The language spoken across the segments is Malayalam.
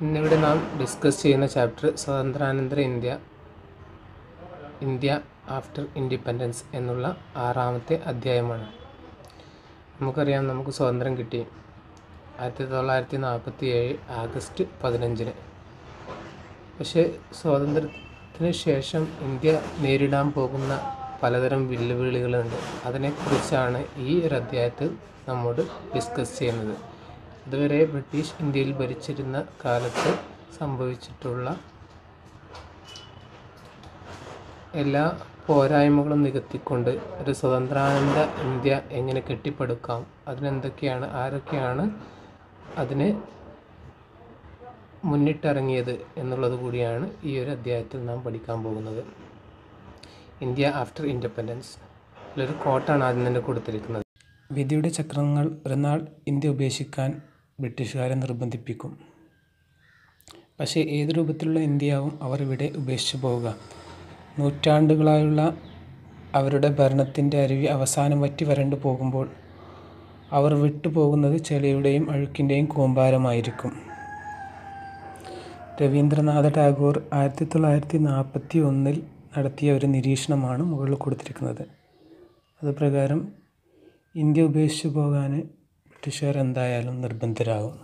ഇന്നിവിടെ നാം ഡിസ്കസ് ചെയ്യുന്ന ചാപ്റ്റർ സ്വതന്ത്രാനന്തര ഇന്ത്യ ഇന്ത്യ ആഫ്റ്റർ ഇൻഡിപെൻഡൻസ് എന്നുള്ള ആറാമത്തെ അധ്യായമാണ്. നമുക്കറിയാം നമുക്ക് സ്വാതന്ത്ര്യം കിട്ടി. ആയിരത്തി തൊള്ളായിരത്തി നാൽപ്പത്തി ഏഴ് ആഗസ്റ്റ് പതിനഞ്ചിന്. പക്ഷേ സ്വാതന്ത്ര്യത്തിന് ശേഷം ഇന്ത്യ നേരിടാൻ പോകുന്ന പലതരം വെല്ലുവിളികളുണ്ട്. അതിനെക്കുറിച്ചാണ് ഈ ഒരു അധ്യായത്തിൽ നമ്മോട് ഡിസ്കസ് ചെയ്യുന്നത്. ഇതുവരെ ബ്രിട്ടീഷ് ഇന്ത്യയിൽ ഭരിച്ചിരുന്ന കാലത്ത് സംഭവിച്ചിട്ടുള്ള എല്ലാ പോരായ്മകളും നികത്തിക്കൊണ്ട് ഒരു സ്വതന്ത്രാനന്ദ ഇന്ത്യ എങ്ങനെ കെട്ടിപ്പടുക്കാം? അതിനെന്തൊക്കെയാണ് ആരൊക്കെയാണ് അതിന് മുന്നിട്ടിറങ്ങിയത് എന്നുള്ളത് കൂടിയാണ് ഈ ഒരു അധ്യായത്തിൽ നാം പഠിക്കാൻ പോകുന്നത്. ഇന്ത്യ ആഫ്റ്റർ ഇൻഡിപെൻഡൻസ് ഇതിലൊരു കോട്ടാണ് ആദ്യം തന്നെ കൊടുത്തിരിക്കുന്നത്. വിധിയുടെ ചക്രങ്ങൾ ഒരു നാൾ ഇന്ത്യ ഉപേക്ഷിക്കാൻ ബ്രിട്ടീഷുകാരെ നിർബന്ധിപ്പിക്കും. പക്ഷേ ഏത് രൂപത്തിലുള്ള ഇന്ത്യയാവും അവർ ഇവിടെ ഉപേക്ഷിച്ചു പോവുക. നൂറ്റാണ്ടുകളായുള്ള അവരുടെ ഭരണത്തിന്റെ അരുവി അവസാനം വറ്റി വരണ്ടു പോകുമ്പോൾ അവർ വിട്ടുപോകുന്നത് ചെളിയുടെയും അഴുക്കിന്റെയും കൂമ്പാരമായിരിക്കും. രവീന്ദ്രനാഥ ടാഗോർ ആയിരത്തി തൊള്ളായിരത്തി നാൽപ്പത്തി ഒന്നിൽ നടത്തിയ ഒരു നിരീക്ഷണമാണ് മുകളിൽ കൊടുത്തിരിക്കുന്നത്. അത് പ്രകാരം ഇന്ത്യ ഉപേക്ഷിച്ചു പോകാൻ ബ്രിട്ടീഷുകാർ എന്തായാലും നിർബന്ധരാകും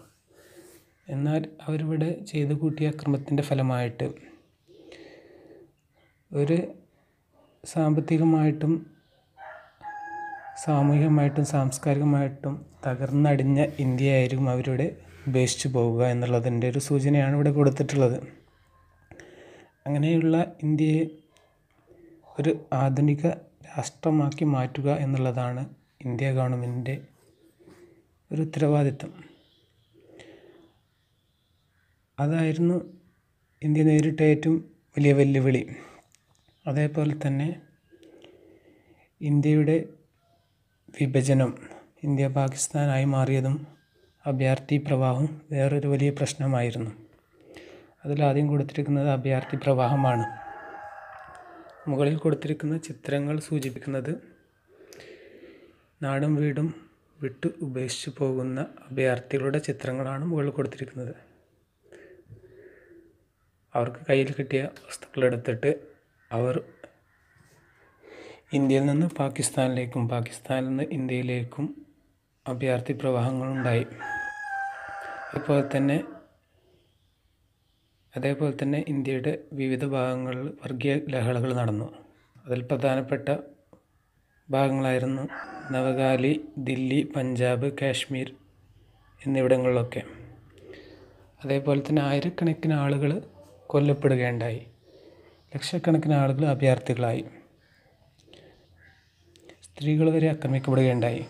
എന്നാൽ അവരിവിടെ ചെയ്തു കൂട്ടിയ അക്രമത്തിന്റെ ഫലമായിട്ട് ഒരു സാമ്പത്തികമായിട്ടും സാമൂഹികമായിട്ടും സാംസ്കാരികമായിട്ടും തകർന്നടിഞ്ഞ ഇന്ത്യയായിരിക്കും അവരിവിടെ ഉപേക്ഷിച്ചു പോവുക എന്നുള്ളതിന്റെ ഒരു സൂചനയാണ് ഇവിടെ കൊടുത്തിട്ടുള്ളത്. അങ്ങനെയുള്ള ഇന്ത്യയെ ഒരു ആധുനിക രാഷ്ട്രമാക്കി മാറ്റുക എന്നുള്ളതാണ് ഇന്ത്യ ഗവൺമെന്റിന്റെ ഒരു ഉത്തരവാദിത്തം. അതായിരുന്നു ഇന്ത്യ നേരിട്ട ഏറ്റവും വലിയ വെല്ലുവിളി. അതേപോലെ തന്നെ ഇന്ത്യയുടെ വിഭജനം ഇന്ത്യ പാകിസ്ഥാനായി മാറിയതും അഭയാർത്ഥി പ്രവാഹം വേറൊരു വലിയ പ്രശ്നമായിരുന്നു. അതിലാദ്യം കൊടുത്തിരിക്കുന്നത് അഭയാർത്ഥി പ്രവാഹമാണ്. മുകളിൽ കൊടുത്തിരിക്കുന്ന ചിത്രങ്ങൾ സൂചിപ്പിക്കുന്നത് നാടും വീടും വിട്ട് ഉപേക്ഷിച്ചു പോകുന്ന അഭയാർത്ഥികളുടെ ചിത്രങ്ങളാണ് മുകളിൽ കൊടുത്തിരിക്കുന്നത്. അവർക്ക് കയ്യിൽ കിട്ടിയ വസ്തുക്കളെടുത്തിട്ട് അവർ ഇന്ത്യയിൽ നിന്ന് പാകിസ്ഥാനിലേക്കും പാകിസ്ഥാനിൽ നിന്ന് ഇന്ത്യയിലേക്കും അഭയാർത്ഥി പ്രവാഹങ്ങളുണ്ടായി. അതുപോലെ തന്നെ അതേപോലെ തന്നെ ഇന്ത്യയുടെ വിവിധ ഭാഗങ്ങളിൽ വർഗീയ ലഹളകൾ നടന്നു. അതിൽ പ്രധാനപ്പെട്ട ഭാഗങ്ങളായിരുന്നു നവഗാലി ദില്ലി പഞ്ചാബ് കാശ്മീർ എന്നിവിടങ്ങളിലൊക്കെ. അതേപോലെ തന്നെ ആയിരക്കണക്കിന് ആളുകൾ കൊല്ലപ്പെടുകയുണ്ടായി. ലക്ഷക്കണക്കിന് ആളുകൾ അഭയാർത്ഥികളായി. സ്ത്രീകൾ വരെ ആക്രമിക്കപ്പെടുകയുണ്ടായി.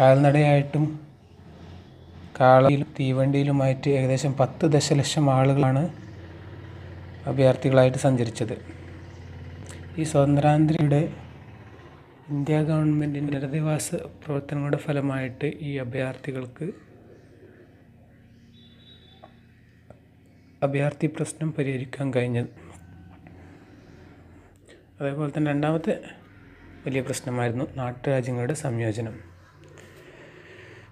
കാൽനടയായിട്ടും കാളയിലും തീവണ്ടിയിലുമായിട്ട് ഏകദേശം പത്ത് ദശലക്ഷം ആളുകളാണ് അഭയാർത്ഥികളായിട്ട് സഞ്ചരിച്ചത്. ഈ സ്വാതന്ത്ര്യാനന്തരയുടെ ഇന്ത്യ ഗവൺമെന്റിന്റെ പുനരധിവാസ പ്രവർത്തനങ്ങളുടെ ഫലമായിട്ട് ഈ അഭയാർത്ഥികൾക്ക് അഭയാർത്ഥി പ്രശ്നം പരിഹരിക്കാൻ കഴിഞ്ഞത്. അതേപോലെ തന്നെ രണ്ടാമത്തെ വലിയ പ്രശ്നമായിരുന്നു നാട്ടുരാജ്യങ്ങളുടെ സംയോജനം.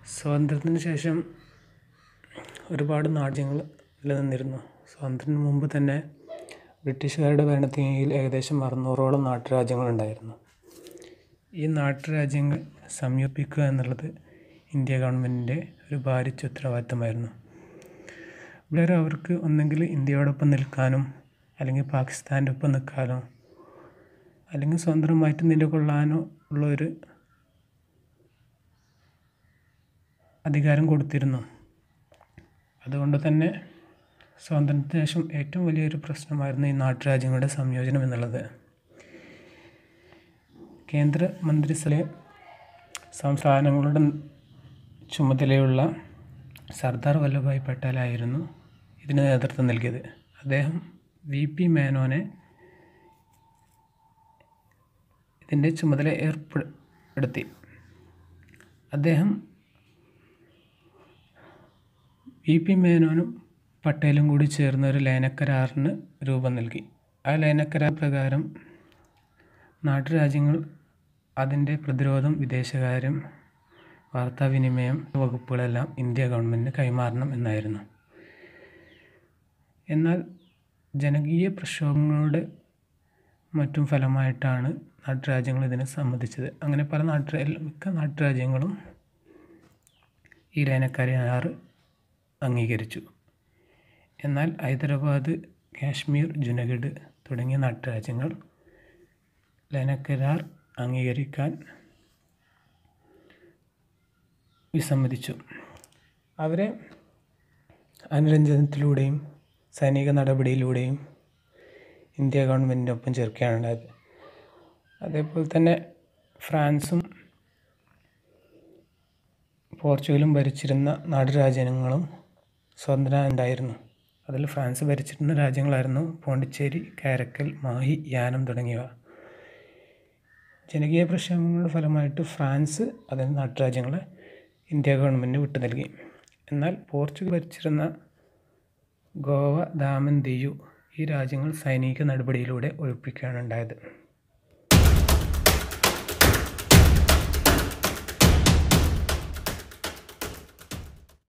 സ്വാതന്ത്ര്യത്തിന് ശേഷം ഒരുപാട് നാട്യങ്ങൾ നിലനിന്നിരുന്നു. സ്വാതന്ത്ര്യത്തിന് മുമ്പ് തന്നെ ബ്രിട്ടീഷുകാരുടെ ഭരണത്തിൽ ഏകദേശം അറുന്നൂറോളം നാട്ടുരാജ്യങ്ങളുണ്ടായിരുന്നു ഈ നാട്ടുരാജ്യങ്ങൾ സംയോജിപ്പിക്കുക എന്നുള്ളത് ഇന്ത്യ ഗവൺമെന്റിന്റെ ഒരു ഭാരിച്ച ഉത്തരവാദിത്തമായിരുന്നു. ഇവിടെ അവർക്ക് ഒന്നെങ്കിൽ ഇന്ത്യയോടൊപ്പം നിൽക്കാനും അല്ലെങ്കിൽ പാകിസ്ഥാന്റെ ഒപ്പം നിൽക്കാനോ അല്ലെങ്കിൽ സ്വതന്ത്രമായിട്ട് നിലകൊള്ളാനോ ഉള്ള ഒരു അധികാരം കൊടുത്തിരുന്നു. അതുകൊണ്ട് തന്നെ സ്വാതന്ത്ര്യത്തിന് ശേഷം ഏറ്റവും വലിയൊരു പ്രശ്നമായിരുന്നു ഈ നാട്ടുരാജ്യങ്ങളുടെ സംയോജനം എന്നുള്ളത്. കേന്ദ്ര മന്ത്രിസഭ സംസ്ഥാനങ്ങളുടെ ചുമതലയുള്ള സർദാർ വല്ലഭായ് പട്ടേലായിരുന്നു ഇതിന് നേതൃത്വം നൽകിയത്. അദ്ദേഹം വി പി മേനോനെ ഇതിന്റെ ചുമതല ഏർപ്പെടുത്തി. അദ്ദേഹം വി പി മേനോനും പട്ടേലും കൂടി ചേർന്ന ഒരു ലയനക്കരാറിന് രൂപം നൽകി. ആ ലയനക്കരാർ പ്രകാരം നാട്ടുരാജ്യങ്ങൾ അതിന്റെ പ്രതിരോധം വിദേശകാര്യം വാർത്താവിനിമയം വകുപ്പുകളെല്ലാം ഇന്ത്യ ഗവൺമെന്റിന് കൈമാറണം എന്നായിരുന്നു. എന്നാൽ ജനകീയ പ്രക്ഷോഭങ്ങളുടെ മറ്റും ഫലമായിട്ടാണ് നാട്ടുരാജ്യങ്ങൾ ഇതിനെ സമ്മതിച്ചത്. അങ്ങനെ പല നാട്ടു മിക്ക നാട്ടുരാജ്യങ്ങളും ഈ ലയനക്കരാർ അംഗീകരിച്ചു. എന്നാൽ ഹൈദരാബാദ് കാശ്മീർ ജുനഗഡ് തുടങ്ങിയ നാട്ടുരാജ്യങ്ങൾ ലയനക്കരാർ അംഗീകരിക്കാൻ വിസമ്മതിച്ചു. അവരെ അനുരഞ്ജനത്തിലൂടെയും സൈനിക നടപടിയിലൂടെയും ഇന്ത്യ ഗവൺമെന്റിനൊപ്പം ചേർക്കുകയാണ് ഉണ്ടായത് അതേപോലെ തന്നെ ഫ്രാൻസും പോർച്ചുഗലും ഭരിച്ചിരുന്ന നാടുരാജ്യങ്ങളും സ്വതന്ത്രം ഉണ്ടായിരുന്നു. അതിൽ ഫ്രാൻസ് ഭരിച്ചിരുന്ന രാജ്യങ്ങളായിരുന്നു പോണ്ടിച്ചേരി കാരക്കൽ മാഹി യാനം തുടങ്ങിയവ. ജനകീയ പ്രക്ഷോഭങ്ങളുടെ ഫലമായിട്ട് ഫ്രാൻസ് അതിന് നാട്ടുരാജ്യങ്ങളെ ഇന്ത്യ ഗവൺമെന്റ് വിട്ടു നൽകി. എന്നാൽ പോർച്ചുഗൽ ഭരിച്ചിരുന്ന ഗോവ ദാമൻ ദിയു ഈ രാജ്യങ്ങൾ സൈനിക നടപടിയിലൂടെ ഒഴിപ്പിക്കുകയാണ് ഉണ്ടായത്.